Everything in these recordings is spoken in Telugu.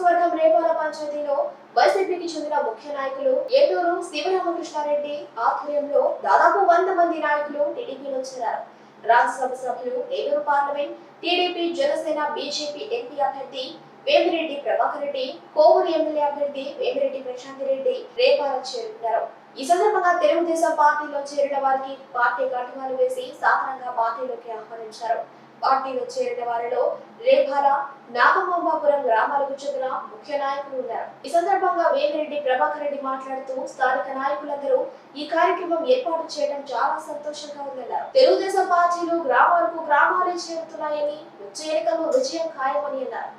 నియోజకవర్గం రేపాల పంచాయతీలో వైసీపీకి చెందిన ముఖ్య నాయకులు ఏటూరు శివరామకృష్ణారెడ్డి ఆధ్వర్యంలో దాదాపు వంద మంది నాయకులు టీడీపీలో చేరారు. రాజ్యసభ సభ్యులు Eluru parliament TDP Janasena BJP MP అభ్యర్థి వేమిరెడ్డి ప్రభాకర్ రెడ్డి కోవూరు ఎమ్మెల్యే అభ్యర్థి వేమిరెడ్డి ప్రశాంత్ రెడ్డి రేపాల చేరుకున్నారు. ఈ సందర్భంగా తెలుగుదేశం పార్టీలో చేరిన వారికి పార్టీ కండువాలు వేసి సాధారణంగా పార్టీలోకి ఆహ్వానించారు. పార్టీలో చేరిన వారిలో రేఖాల నాగమాంబాపురం గ్రామాలకు చెందిన ముఖ్య నాయకులు ఉన్నారు. ఈ సందర్భంగా వేమిరెడ్డి ప్రభాకర్ రెడ్డి మాట్లాడుతూ స్థానిక నాయకులందరూ ఈ కార్యక్రమం ఏర్పాటు చేయడం చాలా సంతోషంగా ఉందన్నారు. తెలుగుదేశం పార్టీలు గ్రామాలకు గ్రామాలే చేరుతున్నాయని వచ్చే ఎన్నికల్లో విజయం ఖాయమని అన్నారు.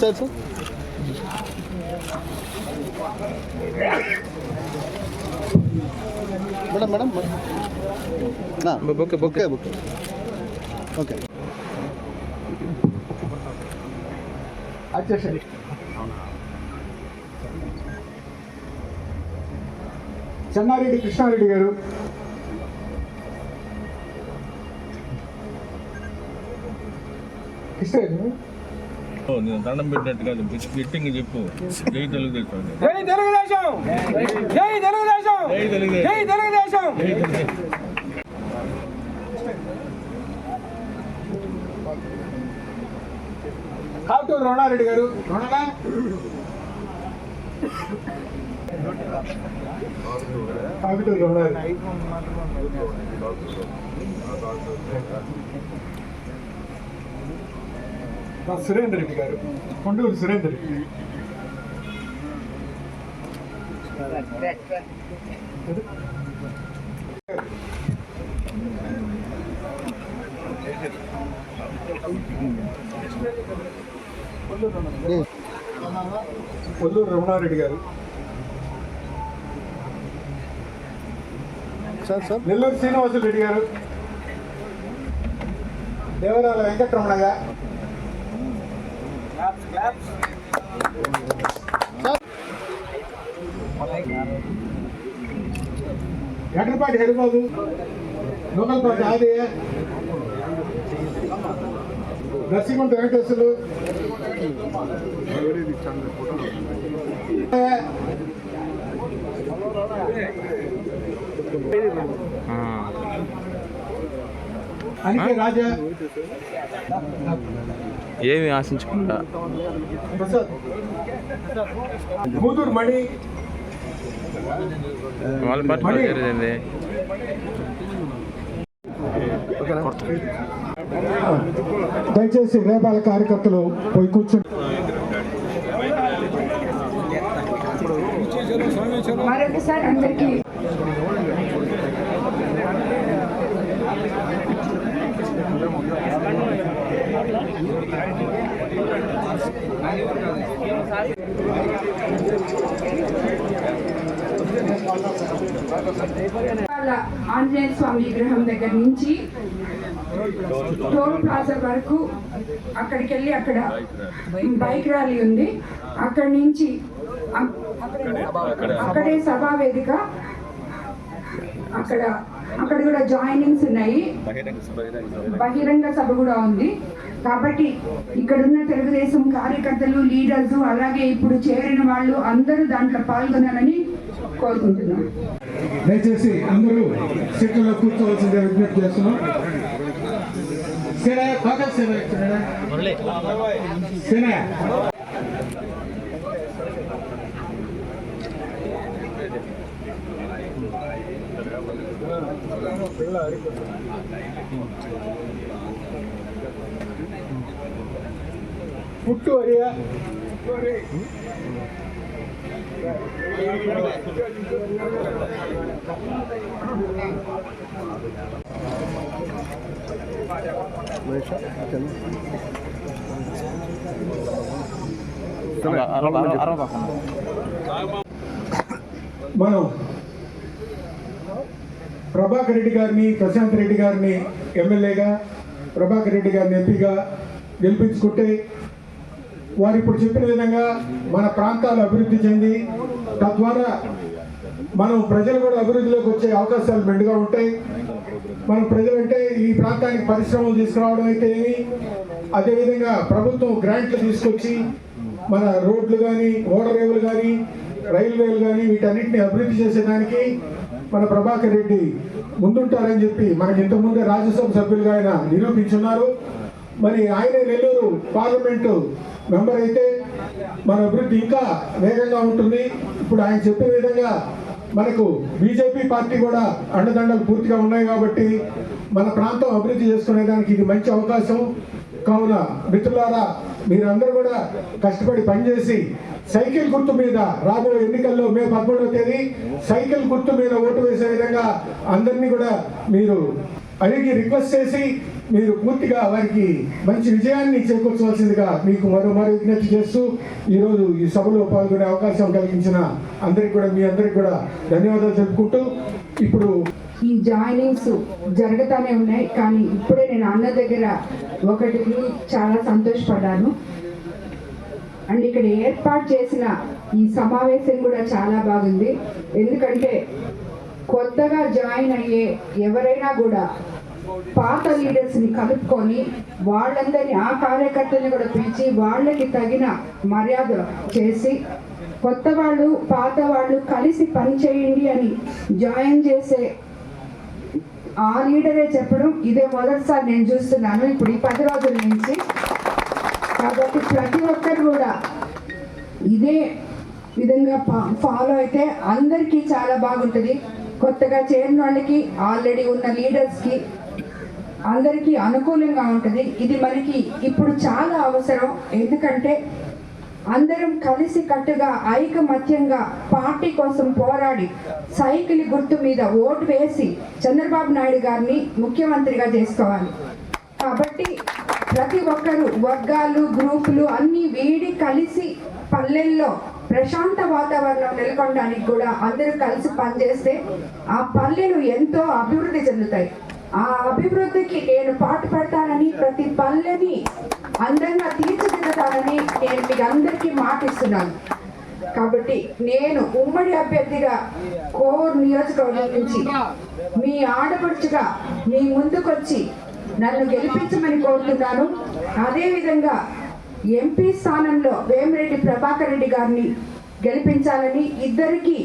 Sir sir. Madam madam. Bouquet bouquet. బొక్కే ఓకే. వచ్చేసరి చెన్నారెడ్డి కృష్ణారెడ్డి గారు. కృష్ణారెడ్డి నేను దండం పెట్టినట్టు కాదు ఫిట్టింగ్ చెప్పు. జై తెలుగుదేశం. జై తెలుగుదేశం! జై తెలుగుదేశం! జై తెలుగుదేశం. జై తెలుగుదేశం! కాటూరు రమణారెడ్డి గారు? రమణ కాటూరు రమణారెడ్డి మా సురేందర్ రెడ్డి గారు. కొండూరు సురేందర్ రెడ్డి. కొల్లూరు రమణారెడ్డి గారు. Sir sir. నెల్లూరు శ్రీనివాసులు రెడ్డి గారు. దేవరాల వెంకటరమణ గారు ఎక్కడపాటి హరిబాబు నూకలపాటి ఆదయ్య దర్శిగుంట వెంకటేశ్వరులు. అనికే రాజా. ఏమి ఆశించకుండా. వాళ్ళ పార్టీ జరిగింది దయచేసి రేపాల కార్యకర్తలు పోయి కూర్చుని మరొకసారి అందరికీ ఆంజనేయ స్వామి విగ్రహం దగ్గర నుంచి టోల్ ప్లాజా వరకు అక్కడికి వెళ్ళి అక్కడ బైక్ ర్యాలీ ఉంది. అక్కడి నుంచి అక్కడే సభా వేదిక అక్కడ అక్కడ కూడా జాయినింగ్స్ ఉన్నాయి. బహిరంగ సభ కూడా ఉంది. కాబట్టి ఇక్కడున్న తెలుగుదేశం కార్యకర్తలు లీడర్స్ అలాగే ఇప్పుడు చేరిన వాళ్ళు అందరూ దాంట్లో పాల్గొనాలని కోరుకుంటున్నాం. దయచేసి అందరూ సీట్లలో కూర్చోవలసిందే విజ్ఞప్తి చేస్తున్నాం. సేనా. కాకల్ సేన ఎక్కడైనా? సేనా పుట్టు అరియా మనం ప్రభాకర్ రెడ్డి గారిని ప్రశాంత్ రెడ్డి గారిని ఎమ్మెల్యేగా ప్రభాకర్ రెడ్డి గారిని ఎంపీగా గెలిపించుకుంటే వారు ఇప్పుడు చెప్పిన విధంగా మన ప్రాంతాలు అభివృద్ధి చెంది తద్వారా మనం ప్రజలు కూడా అభివృద్ధిలోకి వచ్చే అవకాశాలు మెండుగా ఉంటాయి. మనం ప్రజలంటే ఈ ప్రాంతానికి పరిశ్రమలు తీసుకురావడం అయితే ఏమి? అదేవిధంగా ప్రభుత్వం గ్రాంట్లు తీసుకొచ్చి మన రోడ్లు కానీ ఓడరేవులు కానీ రైల్వేలు కానీ వీటన్నిటిని అభివృద్ధి చేసేదానికి మన ప్రభాకర్ రెడ్డి ముందుంటారని చెప్పి మనకి ఇంతకుముందే రాజ్యసభ సభ్యులుగా ఆయన నిరూపించున్నారు. మరి ఆయనే నెల్లూరు పార్లమెంటు మెంబర్ అయితే మన అభివృద్ధి ఇంకా వేగంగా ఉంటుంది. ఇప్పుడు ఆయన చెప్పే విధంగా మనకు బీజేపీ పార్టీ కూడా అండదండలు పూర్తిగా ఉన్నాయి కాబట్టి మన ప్రాంతం అభివృద్ధి చేసుకునేదానికి ఇది మంచి అవకాశం. కావున మిత్రులారా మీరందరూ కూడా కష్టపడి పనిచేసి సైకిల్ గుర్తు మీద రాబోయే ఎన్నికల్లో మే పదమూడవ తేదీ సైకిల్ గుర్తు మీద ఓటు వేసే విధంగా అందరినీ కూడా మీరు అడిగి రిక్వెస్ట్ చేసి మీరు పూర్తిగా వారికి మంచి విజయాన్ని చేకూర్చవలసిందిగా మీకు మరోమారు విజ్ఞప్తి చేస్తూ ఈరోజు ఈ సభలో పాల్గొనే అవకాశం కలిగించిన అందరికి కూడా మీ అందరికి కూడా ధన్యవాదాలు తెలుపుకుంటూ ఇప్పుడు ఈ జాయినింగ్స్ జరుగుతూనే ఉన్నాయి కానీ ఇప్పుడే నేను అన్న దగ్గర ఒకటి చాలా సంతోషపడ్డాను. అండ్ ఇక్కడ ఏర్పాటు చేసిన ఈ సమావేశం కూడా చాలా బాగుంది. ఎందుకంటే కొత్తగా జాయిన్ అయ్యే ఎవరైనా కూడా పాత లీడర్స్ని కలుపుకొని వాళ్ళందరినీ ఆ కార్యకర్తల్ని కూడా పిలిచి వాళ్ళకి తగిన మర్యాద చేసి కొత్త వాళ్ళు పాత వాళ్ళు కలిసి పని చేయండి అని జాయిన్ చేసే ఆ లీడరే చెప్పడం ఇదే మొదటిసారి నేను చూస్తున్నాను ఇప్పుడు ఈ పది రోజుల నుంచి. కాబట్టి ప్రతి ఒక్కరు కూడా ఇదే విధంగా ఫాలో అయితే అందరికీ చాలా బాగుంటుంది. కొత్తగా చేరిన వాళ్ళకి ఆల్రెడీ ఉన్న లీడర్స్కి అందరికీ అనుకూలంగా ఉంటుంది. ఇది మనకి ఇప్పుడు చాలా అవసరం. ఎందుకంటే అందరం కలిసి కట్టుగా ఐకమత్యంగా పార్టీ కోసం పోరాడి సైకిల్ గుర్తు మీద ఓటు వేసి చంద్రబాబు నాయుడు గారిని ముఖ్యమంత్రిగా చేసుకోవాలి. కాబట్టి ప్రతి ఒక్కరు వర్గాలు గ్రూపులు అన్ని వీడి కలిసి పల్లెల్లో ప్రశాంత వాతావరణం నెలకొనడానికి కూడా అందరూ కలిసి పనిచేస్తే ఆ పల్లెలు ఎంతో అభివృద్ధి చెందుతాయి. ఆ అభివృద్ధికి నేను పాటు పడతానని ప్రతి పల్లెని అందంగా తీర్చిదిద్దుతానని నేను మీకు అందరికీ మాటిస్తున్నాను. కాబట్టి నేను ఉమ్మడి అభ్యర్థిగా కోర్ నియోజకవర్గం నుంచి మీ ఆడపడుచుగా మీ ముందుకొచ్చి నన్ను గెలిపించమని కోరుతున్నాను. అదేవిధంగా ఎంపీ స్థానంలో వేమిరెడ్డి ప్రభాకర్ రెడ్డి గారిని గెలిపించాలని ఇద్దరికి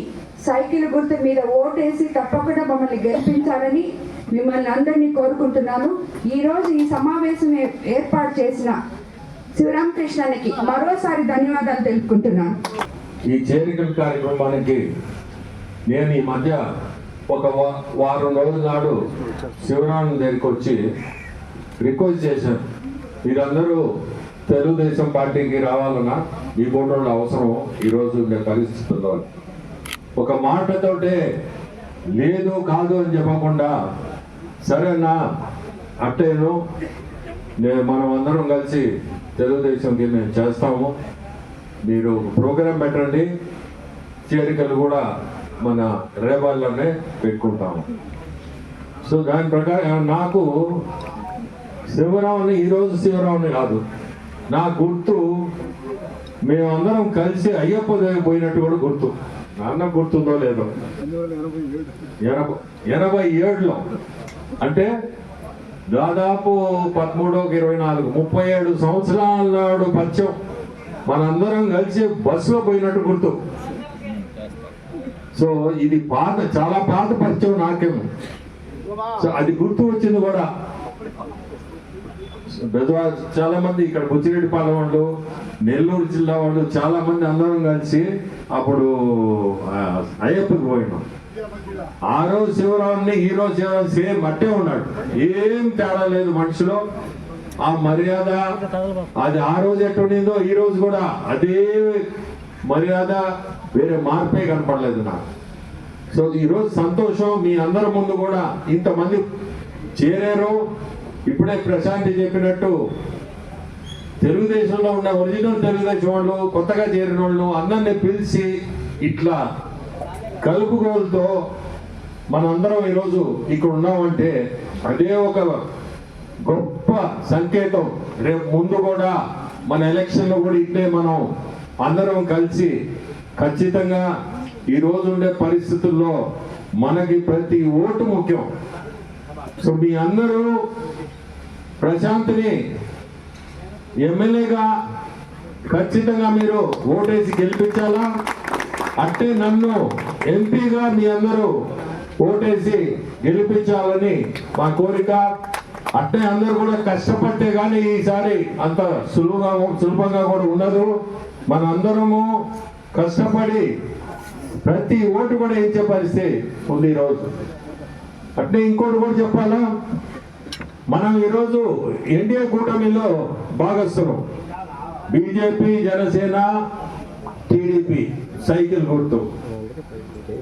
సైకిల్ గుర్తు మీద ఓటేసి తప్పకుండా మమ్మల్ని గెలిపించాలని మిమ్మల్ని అందరినీ కోరుకుంటున్నాను. ఈరోజు ఈ సమావేశం ఏర్పాటు చేసిన శివరామకృష్ణానికి మరోసారి ధన్యవాదాలు తెలుపుకుంటున్నాను. ఈ చేరికల కార్యక్రమానికి నేను ఈ మధ్య ఒక వారం రోజుల నాడు శివరామన్ దగ్గరికి వచ్చి రిక్వెస్ట్ చేశాను. మీరందరూ తెలుగుదేశం పార్టీకి రావాలన్నా ఈ ఫోటోలు అవసరం ఈరోజు ఉండే పరిస్థితుల్లో. ఒక మాటతోటే లేదు కాదు అని చెప్పకుండా సరేనా? అట్టేను. నేను మనం అందరం కలిసి తెలుగుదేశంకి మేము చేస్తాము. మీరు ప్రోగ్రాం పెట్టండి. చేరికలు కూడా మన రేవాళ్ళనే పెట్టుకుంటాము. సో దాని ప్రకారం నాకు శివరావుని ఈరోజు శివరావుని కాదు. నా గుర్తు మేమందరం కలిసి అయ్యప్ప దేవి పోయినట్టు కూడా గుర్తు. నాన్న గుర్తుందో లేదో? ఎనభై ఎనభై ఏడులో. అంటే దాదాపు పదమూడోకి ఇరవై నాలుగు ముప్పై ఏడు సంవత్సరాల నాడు పరిచయం మనందరం కలిసి బస్సులో పోయినట్టు గుర్తు. సో ఇది పాత చాలా పాత పరిచయం నాకేమో. సో అది గుర్తు వచ్చింది కూడా. బెదవా చాలా మంది ఇక్కడ బుచ్చిరెడ్డిపాలెం వాళ్ళు నెల్లూరు జిల్లా వాళ్ళు చాలా మంది అందరం కలిసి అప్పుడు అయ్యప్పకి పోయినాం. ఆ రోజు శివరాముని ఈ రోజు శివరావు సేమ్ అట్టే ఉన్నాడు. ఏం తేడా లేదు మనిషిలో. ఆ మర్యాద అది ఆ రోజు ఎట్టుండిందో ఈ రోజు కూడా అదే మర్యాద వేరే మార్పే కనపడలేదు నాకు. సో ఈరోజు సంతోషం మీ అందరి ముందు కూడా ఇంతమంది చేరారు. ఇప్పుడే ప్రశాంతి చెప్పినట్టు తెలుగుదేశంలో ఉన్న ఒరిజినల్ తెలుగుదేశం వాళ్ళు కొత్తగా చేరిన వాళ్ళు అందరినీ పిలిచి ఇట్లా కలుపుకోలతో మనందరం ఈరోజు ఇక్కడ ఉన్నామంటే అదే ఒక గొప్ప సంకేతం. రేపు ముందు కూడా మన ఎలక్షన్లో కూడా ఇట్లే మనం అందరం కలిసి ఖచ్చితంగా ఈరోజు ఉండే పరిస్థితుల్లో మనకి ప్రతి ఓటు ముఖ్యం. సో మీ అందరూ ప్రశాంత్ని ఎమ్మెల్యేగా ఖచ్చితంగా మీరు ఓటేసి గెలిపించాలా? అంటే నన్ను ఎంపీగా మీ అందరూ ఓటేసి గెలిపించాలని మా కోరిక. అట్టే అందరూ కూడా కష్టపడితే కానీ ఈసారి అంత సులువుగా సులభంగా కూడా ఉండదు. మనందరము కష్టపడి ప్రతి ఓటు కూడా ఇచ్చే పరిస్థితి ఉంది ఈరోజు. అంటే ఇంకోటి కూడా చెప్పాలా? మనం ఈరోజు ఎన్డీఏ కూటమిలో భాగస్తున్నాం బీజేపీ జనసేన టీడీపీ సైకిల్ గుర్తు.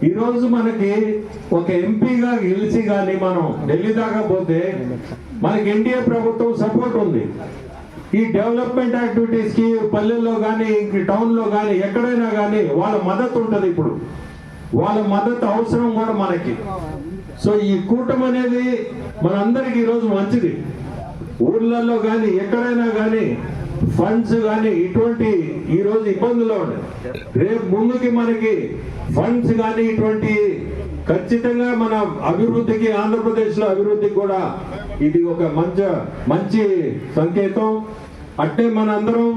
ఈరోజు మనకి ఒక ఎంపీగా గెలిచి కానీ మనం ఢిల్లీ దాకా పోతే మనకి ఎన్డీఏ ప్రభుత్వం సపోర్ట్ ఉంది. ఈ డెవలప్మెంట్ యాక్టివిటీస్కి పల్లెల్లో కానీ ఇంక టౌన్లో కానీ ఎక్కడైనా కానీ వాళ్ళ మద్దతు ఉంటుంది ఇప్పుడు. వాళ్ళ మద్దతు అవసరం కూడా మనకి. సో ఈ కూటమి అనేది మనందరికి ఈరోజు మంచిది. ఊర్లలో కానీ ఎక్కడైనా కానీ ఫండ్స్ కానీ ఇటువంటి ఈ రోజు ఇబ్బందులు ఉన్నాయి రేపు ముందుకి మనకి ఫండ్స్ కానీ ఇటువంటి ఖచ్చితంగా మన అభివృద్ధికి ఆంధ్రప్రదేశ్లో అభివృద్ధికి కూడా ఇది ఒక మంచి మంచి సంకేతం. అంటే మనందరం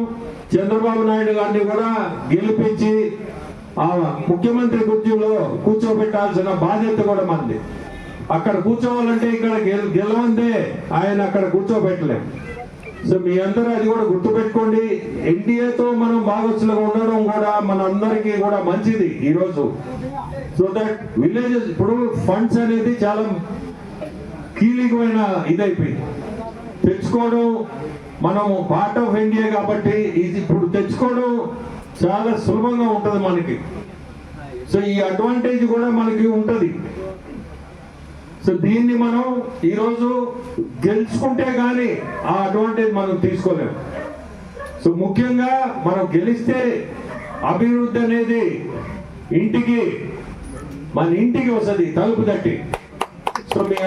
చంద్రబాబు నాయుడు గారిని కూడా గెలిపించి ఆ ముఖ్యమంత్రి కుర్చీలో కూర్చోబెట్టాల్సిన బాధ్యత కూడా మనది. అక్కడ కూర్చోవాలంటే ఇక్కడ గెలవందే. ఆయన అక్కడ కూర్చోబెట్టలేం. సో మీ అందరూ అది కూడా గుర్తుపెట్టుకోండి. ఎన్డీఏతో మనం భాగస్సులుగా ఉండడం కూడా మన అందరికీ కూడా మంచిది ఈరోజు. సో దట్ విలేజెస్ ఇప్పుడు ఫండ్స్ అనేది చాలా కీలకమైన ఇదైపోయింది. తెచ్చుకోవడం మనం పార్ట్ ఆఫ్ ఇండియా కాబట్టి ఇది ఇప్పుడు తెచ్చుకోవడం చాలా సులభంగా ఉంటుంది మనకి. సో ఈ అడ్వాంటేజ్ కూడా మనకి ఉంటుంది. సో దీన్ని మనం ఈరోజు గెలుచుకుంటే కానీ ఆ అడ్వాంటేజ్ మనం తీసుకోలేము సో ముఖ్యంగా మనం గెలిస్తే అభివృద్ధి అనేది ఇంటికి మన ఇంటికి వస్తుంది తలుపు తట్టి. సో